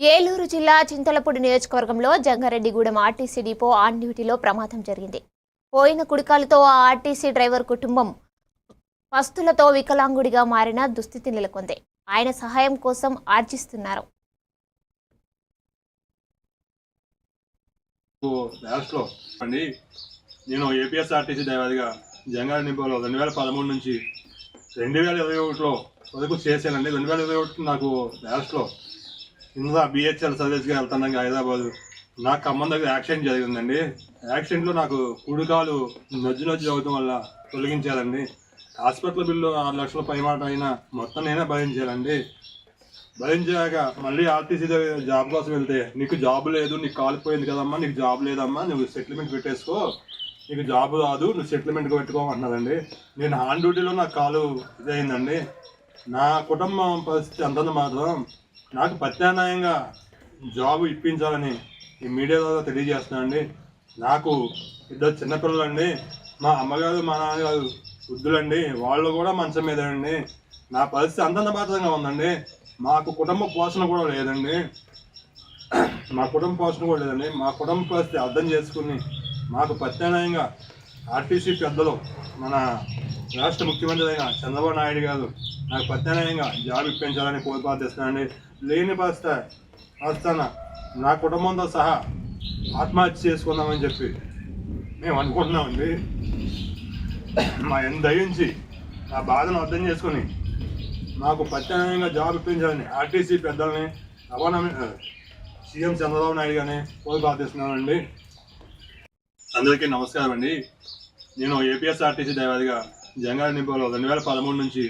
ఏలూరు జిల్లా చింతలపూడి నియోజకవర్గంలో Jangareddygudem RTC depot on డ్యూటీలో ప్రమాదం జరిగింది. పోయిన కుడికాలతో ఆ ఆర్టీసీ డ్రైవర్ కుటుంబం పస్తులతో వికలాంగుడిగా మారిన దుస్థితి నెలకొంది. ఆయన సహాయం కోసం ఆర్జిస్తున్నారు. నేను ఏపీఎస్ఆర్టీసీ డ్రైవర్గా జంగారెడ్డి డిపోలో రెండు వేల పదమూడు నుంచి రెండు వేల ఇరవై ఒకటిలో వరకు చేశానండి. రెండు వేల ఇరవై ఒకటి నాకు లాస్ట్లో ఇందులో బిహెచ్ఎల్ సర్వీస్గా వెళ్తున్నాం హైదరాబాద్. నాకు ఖమ్మం దగ్గర యాక్సిడెంట్ జరిగిందండి. యాక్సిడెంట్లో నాకు కుడికాలు నొజ్జు నొజ్జు అవడం వల్ల తొలగించాలండి హాస్పిటల్ బిల్లు ఆరు లక్షల పైమాట అయినా మొత్తం నేనే భరించాలండి భరించాక మళ్ళీ ఆర్టీసీ దగ్గర జాబ్ కోసం వెళ్తే నీకు జాబ్ లేదు నీకు కాలిపోయింది కదమ్మా నీకు జాబ్ లేదమ్మా నువ్వు సెటిల్మెంట్ పెట్టేసుకో. నీకు జాబ్ రాదు నువ్వు సెటిల్మెంట్ పెట్టుకోమంటున్నదండి నేను ఆన్ డ్యూటీలో నాకు కాలు ఇదైందండి నా కుటుంబం పరిస్థితి అంతంత మాత్రం నాకు ప్రత్యామ్నాయంగా జాబ్ ఇప్పించాలని ఈ మీడియా ద్వారా తెలియజేస్తున్నానండి. నాకు ఇద్దరు చిన్నపిల్లలండి. మా అమ్మగారు మా నాన్నగారు వృద్ధులండి. వాళ్ళు కూడా మంచం మీద అండి నా పరిస్థితి అంతంత ఉందండి. మాకు కుటుంబ పోషణ కూడా లేదండి. మా కుటుంబ పోషణ కూడా లేదండి. మా కుటుంబ పరిస్థితి అర్థం చేసుకుని మాకు ప్రత్యామ్నాయంగా ఆర్టీసీ పెద్దలు మన రాష్ట్ర ముఖ్యమంత్రి అయిన చంద్రబాబు నాయుడు గారు నాకు ప్రత్యామ్నాయంగా జాబ్ ఇప్పించాలని కోరి ప్రార్థిస్తున్నానండి లేని పాస్త వస్తాన నా కుటుంబంతో సహా ఆత్మహత్య చేసుకుందామని చెప్పి మేము అనుకుంటున్నామండి. మా ఎంత దయించి నా బాధను అర్థం చేసుకొని నాకు ప్రత్యామ్నాయంగా జాబ్ ఇప్పించాలని ఆర్టీసీ పెద్దల్ని రవాణా సీఎం చంద్రబాబు నాయుడు గారిని కోరి ప్రార్థిస్తున్నానండి అందరికీ నమస్కారం అండి నేను ఏపీఎస్ఆర్టీసీ డ్రైవర్గా జంగారెడ్డి నింపాలో రెండు వేల పదమూడు నుంచి